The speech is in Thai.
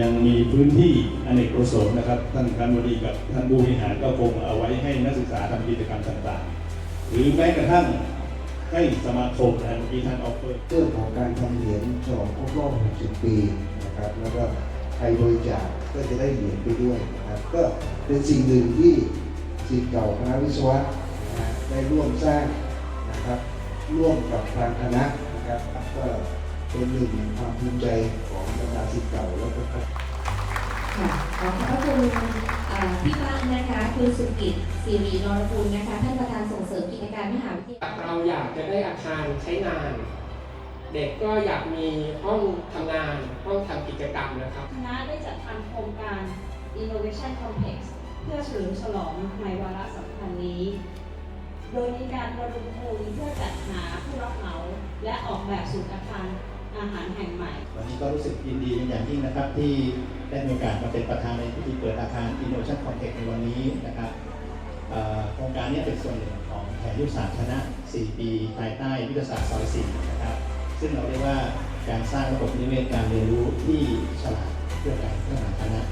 ยังมีพื้นที่อเนกประสงค์นะครับ ท่านคณบดีกับท่านผู้บริหารก็คงเอาไว้ให้นักศึกษาทำกิจกรรมต่างๆ หรือแม้กระทั่งให้สมาคมนะเมื่อกี้ท่านออฟเฟอร์เรื่องของการทำเหรียญฉลองครบรอบ 60 ปีนะครับ แล้วก็ใครบริจาคก็จะได้เหรียญไปด้วยนะครับ ก็เป็นสิ่งหนึ่งที่ศิษย์เก่าคณะวิศวะนะได้ร่วมสร้างนะครับ ร่วมกับทางคณะนะครับก็ เป็นหนึ่งในความภูมิใจของบรรดาศิษย์เก่าแล้วก็ค่ะขอขอบพระคุณเอ่อพี่บ้านนะคะคุณสุกิจสิรินรคุณนะคะ ท่านประธานส่งเสริมกิจการมหาวิทยาลัยเราอยากจะได้อาคารใช้งาน เด็กก็อยากมีห้องทำงาน ห้องทำกิจกรรมนะครับ คณะได้จัดทำโครงการ Innovation Complex เพื่อเฉลิมฉลองในวาระสำคัญนี้ โดยมีการระดมทุนเพื่อจัดหาผู้รับเหมาและออกแบบสูตรอาคาร อาหารแห่งใหม่ วันนี้ก็รู้สึกยินดีเป็นอย่างยิ่งนะครับ ที่ได้มีโอกาสมาเป็นประธานในพิธีเปิดอาคาร Innovation Complex ในวันนี้นะครับโครงการนี้เป็นส่วนหนึ่งของแผนยุทธศาสตร์คณะ 4 ปีภายใต้ยุทธศาสตร์ซอย4นะครับ ซึ่งเราเรียกว่าการสร้างระบบนิเวศการเรียนรู้ที่ฉลาดเพื่อการพัฒนาคณะ